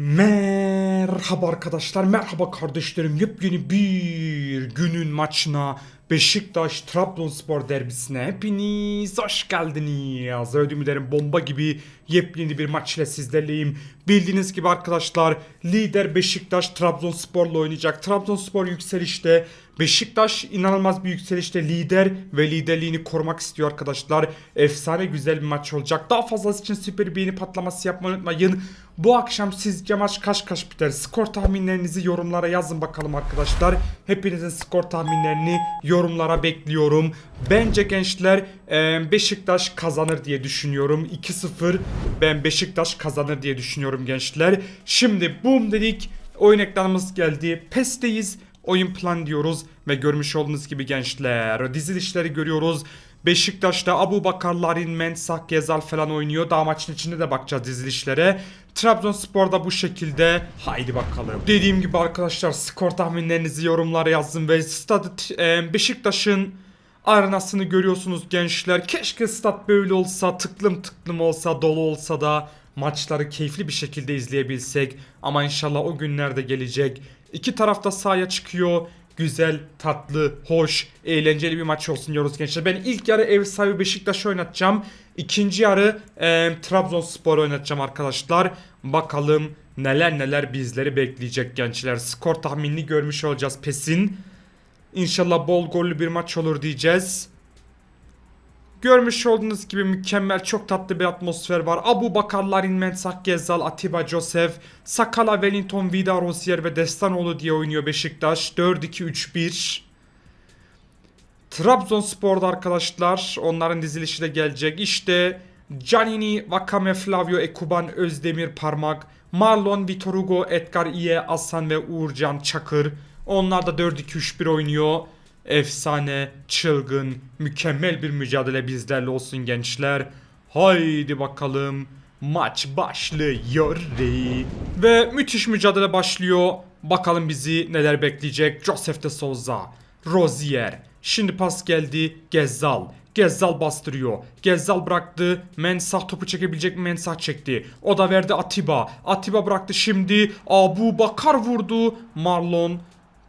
Merhaba arkadaşlar, merhaba kardeşlerim. Yepyeni bir günün maçına Beşiktaş Trabzonspor derbisine hepiniz hoş geldiniz. Ödüm dilerim bomba gibi yepyeni bir maç ile sizlerleyim. Bildiğiniz gibi arkadaşlar lider Beşiktaş Trabzonspor'la oynayacak. Trabzonspor yükselişte, Beşiktaş inanılmaz bir yükselişte lider ve liderliğini korumak istiyor arkadaşlar. Efsane güzel bir maç olacak. Daha fazlası için süper beğeni patlaması yapmayı unutmayın. Bu akşam sizce maç kaç kaç biter? Skor tahminlerinizi yorumlara yazın bakalım arkadaşlar. Hepinizin skor tahminlerini yorumlara bekliyorum. Bence gençler e, Beşiktaş kazanır diye düşünüyorum. 2-0 ben Beşiktaş kazanır diye düşünüyorum gençler. Şimdi boom dedik. Oyun ekranımız geldi. PES'teyiz. Oyun plan diyoruz ve görmüş olduğunuz gibi gençler dizilişleri görüyoruz. Beşiktaş'ta Abu Bakarların Mensah Gezal falan oynuyor. Daha maçın içinde de bakacağız dizilişlere. Trabzonspor'da bu şekilde. Haydi bakalım. Dediğim gibi arkadaşlar skor tahminlerinizi yorumlara yazın ve stadı e, Beşiktaş'ın arenasını görüyorsunuz gençler. Keşke stat böyle olsa, tıklım tıklım olsa, dolu olsa da maçları keyifli bir şekilde izleyebilsek. Ama inşallah o günler de gelecek. İki tarafta sahaya çıkıyor. Güzel, tatlı, hoş, eğlenceli bir maç olsun diyoruz gençler. Ben ilk yarı ev sahibi Beşiktaş'ı oynatacağım. İkinci yarı e, Trabzonspor oynatacağım arkadaşlar. Bakalım neler neler bizleri bekleyecek gençler. Skor tahminini görmüş olacağız pesin. İnşallah bol gollü bir maç olur diyeceğiz. Görmüş olduğunuz gibi mükemmel çok tatlı bir atmosfer var. Abu Bakarların Mensah Gezzal, Atiba Joseph, Sakala, Wellington, Vida Rosier ve Destanoğlu diye oynuyor Beşiktaş. 4-2-3-1. Trabzonspor'da arkadaşlar onların dizilişi de gelecek. İşte Canini, Vakame, Flavio, Ekuban, Özdemir, Parmak, Marlon, Vitor Hugo, Edgar Iye, Aslan ve Uğurcan Çakır. Onlar da 4-2-3-1 oynuyor. Efsane, çılgın, mükemmel bir mücadele bizlerle olsun gençler. Haydi bakalım. Maç başlıyor. Ve müthiş mücadele başlıyor. Bakalım bizi neler bekleyecek. Joseph de Souza, Rozier. Şimdi pas geldi. Gezzal. Gezzal bastırıyor. Gezzal bıraktı. Mensah topu çekebilecek mi? Mensah çekti. O da verdi Atiba. Atiba bıraktı şimdi. Abu Bakar vurdu. Marlon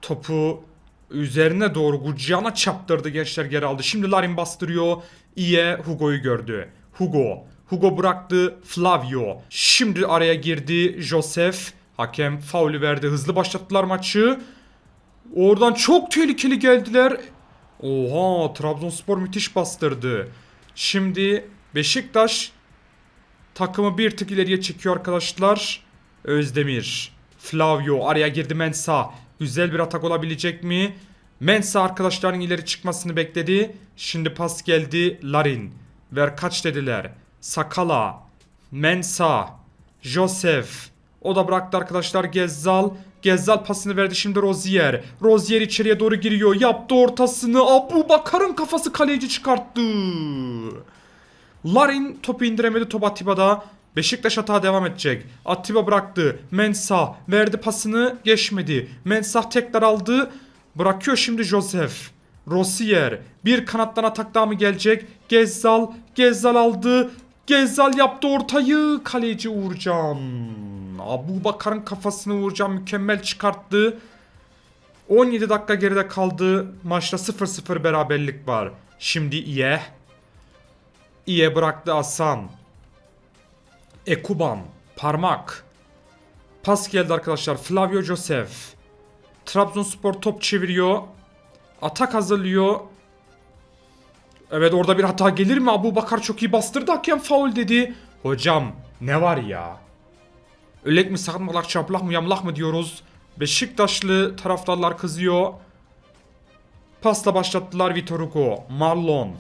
topu üzerine doğru Gucciana çaptırdı gençler geri aldı. Şimdi Larin bastırıyor. İye Hugo'yu gördü. Hugo. Hugo bıraktı Flavio. Şimdi araya girdi Joseph. Hakem faulü verdi. Hızlı başlattılar maçı. Oradan çok tehlikeli geldiler. Oha Trabzonspor müthiş bastırdı. Şimdi Beşiktaş takımı bir tık ileriye çekiyor arkadaşlar. Özdemir. Flavio araya girdi Mensa. Güzel bir atak olabilecek mi? Mensa arkadaşların ileri çıkmasını bekledi. Şimdi pas geldi Larin. Ver kaç dediler. Sakala. Mensa. Joseph. O da bıraktı arkadaşlar Gezzal. Gezzal pasını verdi şimdi Rozier. Rozier içeriye doğru giriyor. Yaptı ortasını. Abu Bakar'ın kafası kaleci çıkarttı. Larin topu indiremedi top Atiba'da. Beşiktaş hata devam edecek. Atiba bıraktı. Mensah verdi pasını geçmedi. Mensah tekrar aldı. Bırakıyor şimdi Joseph. Rosier. Bir kanattan atak daha mı gelecek? Gezzal. Gezzal aldı. Gezzal yaptı ortayı. Kaleci Uğurcan. Abu Bakar'ın kafasını Uğurcan mükemmel çıkarttı. 17 dakika geride kaldı. Maçta 0-0 beraberlik var. Şimdi İye. İye bıraktı Hasan. Ekuban. Parmak. Pas geldi arkadaşlar. Flavio Joseph. Trabzonspor top çeviriyor. Atak hazırlıyor. Evet orada bir hata gelir mi? Abu Bakar çok iyi bastırdı. Hakem faul dedi. Hocam ne var ya? Ölek mi sakmalar çaplak mı yamlak mı diyoruz. Beşiktaşlı taraftarlar kızıyor. Pasla başlattılar Vitor Hugo. Marlon.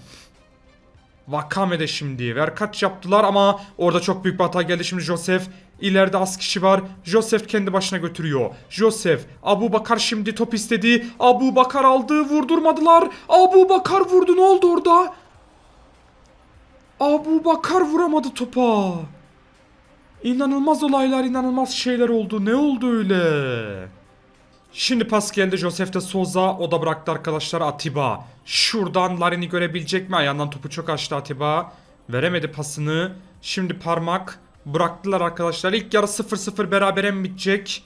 Vakame de şimdi. Ver kaç yaptılar ama orada çok büyük bir hata geldi şimdi Joseph. İleride az kişi var. Joseph kendi başına götürüyor. Joseph. Abu Bakar şimdi top istedi. Abu Bakar aldı. Vurdurmadılar. Abu Bakar vurdu. Ne oldu orada? Abu Bakar vuramadı topa. İnanılmaz olaylar, inanılmaz şeyler oldu. Ne oldu öyle? Şimdi pas geldi Joseph de Souza. O da bıraktı arkadaşlar Atiba. Şuradan Larin'i görebilecek mi? Ayağından topu çok açtı Atiba. Veremedi pasını. Şimdi parmak. Bıraktılar arkadaşlar. İlk yarı 0-0 berabere mi bitecek?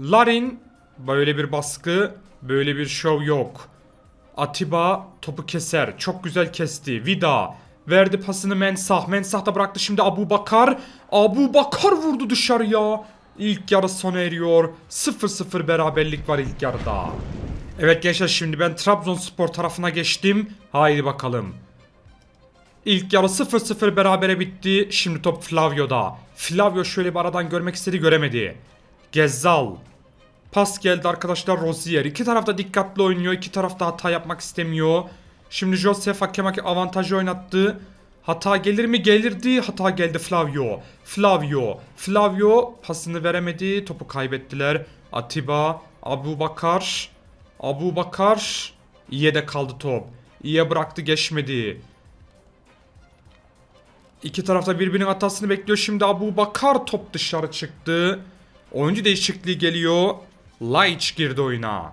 Larin böyle bir baskı, böyle bir şov yok. Atiba topu keser. Çok güzel kesti. Vida verdi pasını Mensah. Mensah da bıraktı şimdi Abu Bakar. Abu Bakar vurdu dışarıya. İlk yarı sona eriyor. 0-0 beraberlik var ilk yarıda. Evet gençler şimdi ben Trabzonspor tarafına geçtim. Haydi bakalım. İlk yarı 0-0 berabere bitti. Şimdi top Flavio'da. Flavio şöyle bir aradan görmek istedi göremedi. Gezzal. Pas geldi arkadaşlar Rozier. İki tarafta dikkatli oynuyor. İki tarafta hata yapmak istemiyor. Şimdi Josef hakem avantajı oynattı. Hata gelir mi? Gelirdi. Hata geldi Flavio. Flavio. Flavio pasını veremedi. Topu kaybettiler. Atiba. Abu Bakar. Abu Bakar. İyiye de kaldı top. İyiye bıraktı geçmedi. İki tarafta birbirinin hatasını bekliyor. Şimdi Abu Bakar top dışarı çıktı. Oyuncu değişikliği geliyor. Laiç girdi oyuna.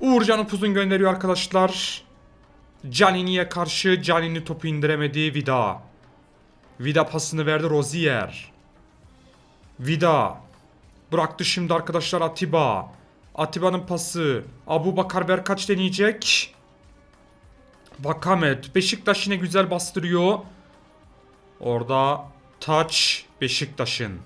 Uğurcan Upuzun gönderiyor arkadaşlar. Canini'ye karşı Canini topu indiremedi. Vida. Vida pasını verdi Rozier. Vida. Bıraktı şimdi arkadaşlar Atiba. Atiba'nın pası. Abu Bakar Berkaç deneyecek. Vakamet. Beşiktaş yine güzel bastırıyor. Orada taç Beşiktaş'ın.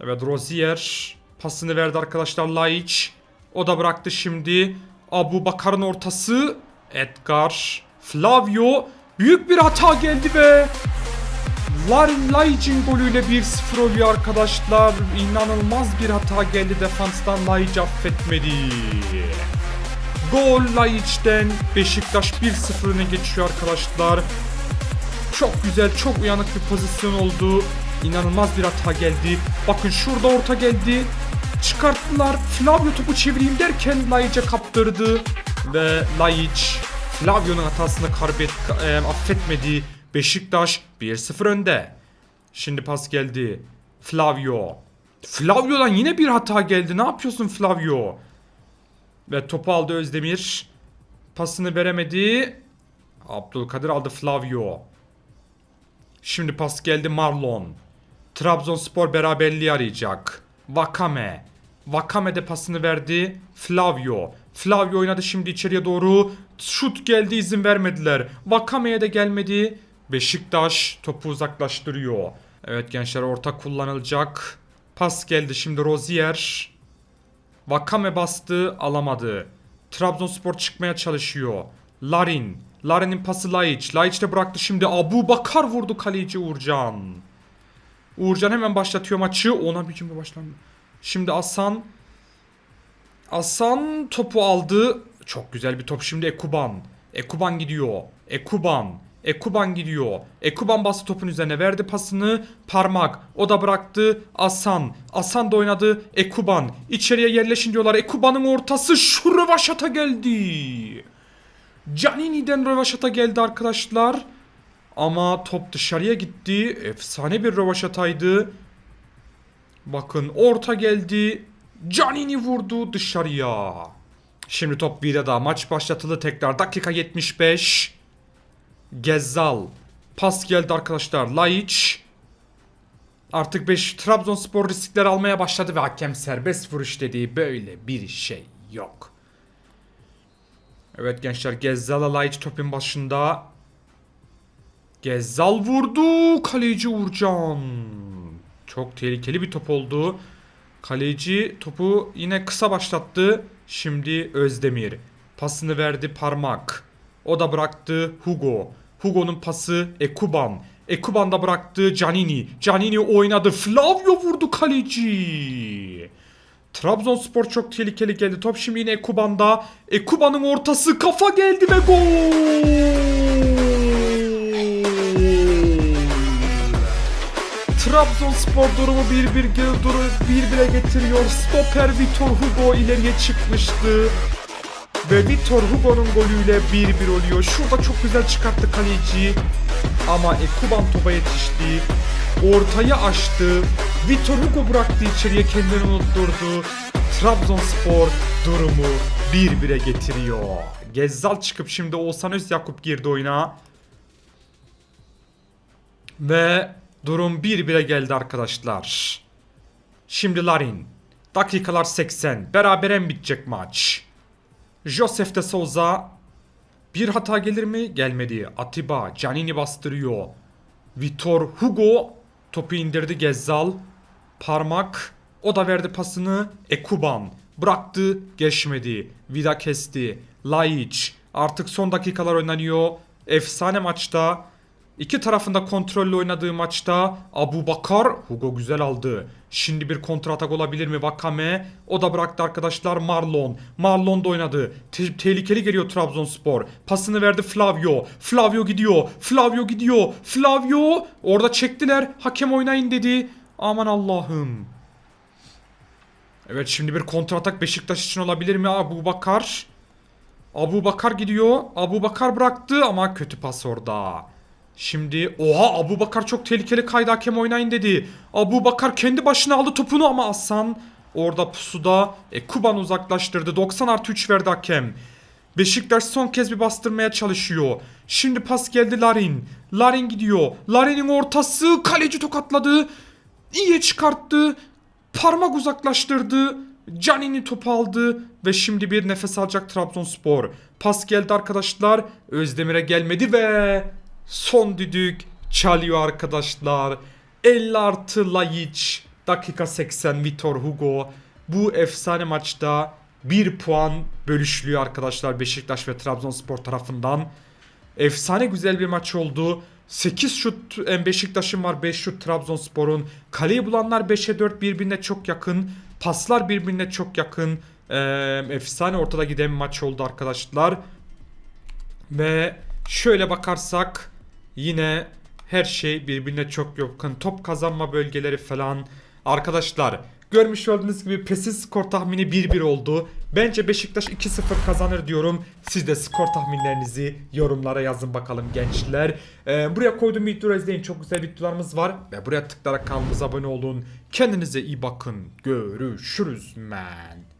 Evet Rozier pasını verdi arkadaşlar Laiç. O da bıraktı şimdi. Abu Bakar'ın ortası. Edgar. Flavio. Büyük bir hata geldi be. Larin Laiç'in golüyle 1-0 oluyor arkadaşlar. İnanılmaz bir hata geldi defanstan Laiç affetmedi. Gol Laiç'ten Beşiktaş 1-0 öne geçiyor arkadaşlar. Çok güzel, çok uyanık bir pozisyon oldu. İnanılmaz bir hata geldi. Bakın şurada orta geldi. Çıkarttılar. Flavio topu çevireyim derken Laiç'e kaptırdı. Ve Laiç Flavio'nun hatasını karbet, e, affetmedi. Beşiktaş 1-0 önde. Şimdi pas geldi. Flavio. Flavio'dan yine bir hata geldi. Ne yapıyorsun Flavio? Ve topu aldı Özdemir. Pasını veremedi. Abdülkadir aldı Flavio. Şimdi pas geldi Marlon. Trabzonspor beraberliği arayacak. Vakame. Vakame de pasını verdi. Flavio. Flavio oynadı şimdi içeriye doğru. Şut geldi izin vermediler. Vakame'ye de gelmedi. Beşiktaş topu uzaklaştırıyor. Evet gençler orta kullanılacak. Pas geldi şimdi Rozier. Vakame bastı alamadı. Trabzonspor çıkmaya çalışıyor. Larin. Larin'in pası Laiç. Laiç de bıraktı şimdi. Abu Bakar vurdu kaleci Uğurcan. Uğurcan hemen başlatıyor maçı. Ona bir cümle başlandı. Şimdi Hasan. Hasan topu aldı. Çok güzel bir top şimdi Ekuban. Ekuban gidiyor. Ekuban. Ekuban gidiyor. Ekuban bastı topun üzerine verdi pasını. Parmak. O da bıraktı. Asan. Asan da oynadı. Ekuban. İçeriye yerleşin diyorlar. Ekuban'ın ortası şu rövaşata geldi. Canini'den rövaşata geldi arkadaşlar. Ama top dışarıya gitti. Efsane bir rövaşataydı. Bakın orta geldi. Canini vurdu dışarıya. Şimdi top Vida'da. Maç başlatıldı tekrar. Dakika 75. Gezzal. Pas geldi arkadaşlar. Laiç. Artık 5 Trabzonspor riskler almaya başladı ve hakem serbest vuruş dediği böyle bir şey yok. Evet gençler Gezzal'a Laiç topun başında. Gezzal vurdu. Kaleci Uğurcan. Çok tehlikeli bir top oldu. Kaleci topu yine kısa başlattı. Şimdi Özdemir. Pasını verdi parmak. O da bıraktı Hugo. Hugo'nun pası Ekuban. Ekuban da bıraktı Canini. Canini oynadı. Flavio vurdu kaleci. Trabzonspor çok tehlikeli geldi. Top şimdi yine Ekuban'da. Ekuban'ın ortası kafa geldi ve gol. Trabzonspor durumu 1-1 duru 1-1'e getiriyor. Stoper Vitor Hugo ileriye çıkmıştı. Ve Vitor Hugo'nun golüyle 1-1 oluyor. Şurada çok güzel çıkarttı kaleci. Ama Ekuban topa yetişti. Ortayı açtı. Vitor Hugo bıraktı içeriye kendini unutturdu. Trabzonspor durumu 1-1'e getiriyor. Gezzal çıkıp şimdi Oğuzhan Özyakup girdi oyuna. Ve durum 1-1'e geldi arkadaşlar. Şimdi Larin. Dakikalar 80. Beraberen bitecek maç. Josef de Souza. Bir hata gelir mi? Gelmedi. Atiba. Canini bastırıyor. Vitor Hugo. Topu indirdi Gezzal. Parmak. O da verdi pasını. Ekuban. Bıraktı. Geçmedi. Vida kesti. Laiç. Artık son dakikalar oynanıyor. Efsane maçta. İki tarafında kontrollü oynadığı maçta Abu Bakar Hugo güzel aldı. Şimdi bir kontratak olabilir mi Vakame? O da bıraktı arkadaşlar Marlon. Marlon da oynadı. Te- tehlikeli geliyor Trabzonspor. Pasını verdi Flavio. Flavio gidiyor. Flavio gidiyor. Flavio orada çektiler. Hakem oynayın dedi. Aman Allah'ım. Evet şimdi bir kontratak Beşiktaş için olabilir mi Abu Bakar? Abu Bakar gidiyor. Abu Bakar bıraktı ama kötü pas orada. Şimdi oha Abu Bakar çok tehlikeli kaydı hakem oynayın dedi. Abu Bakar kendi başına aldı topunu ama Hasan orada pusuda e, Kuban uzaklaştırdı. 90 artı 3 verdi hakem. Beşiktaş son kez bir bastırmaya çalışıyor. Şimdi pas geldi Larin. Larin gidiyor. Larin'in ortası kaleci tokatladı. İyiye çıkarttı. Parmak uzaklaştırdı. Canini topu aldı ve şimdi bir nefes alacak Trabzonspor. Pas geldi arkadaşlar. Özdemir'e gelmedi ve son düdük çalıyor arkadaşlar. 50 artı Laiç. Dakika 80 Vitor Hugo. Bu efsane maçta 1 puan bölüşülüyor arkadaşlar Beşiktaş ve Trabzonspor tarafından. Efsane güzel bir maç oldu. 8 şut em, Beşiktaş'ın var 5 şut Trabzonspor'un. Kaleyi bulanlar 5'e 4 birbirine çok yakın. Paslar birbirine çok yakın. Ee, efsane ortada giden bir maç oldu arkadaşlar. Ve şöyle bakarsak yine her şey birbirine çok yakın. Top kazanma bölgeleri falan. Arkadaşlar görmüş olduğunuz gibi PES'in skor tahmini 1-1 oldu. Bence Beşiktaş 2-0 kazanır diyorum. Siz de skor tahminlerinizi yorumlara yazın bakalım gençler. Ee, buraya koyduğum videoları izleyin. Çok güzel videolarımız var. Ve buraya tıklayarak kanalımıza abone olun. Kendinize iyi bakın. Görüşürüz man.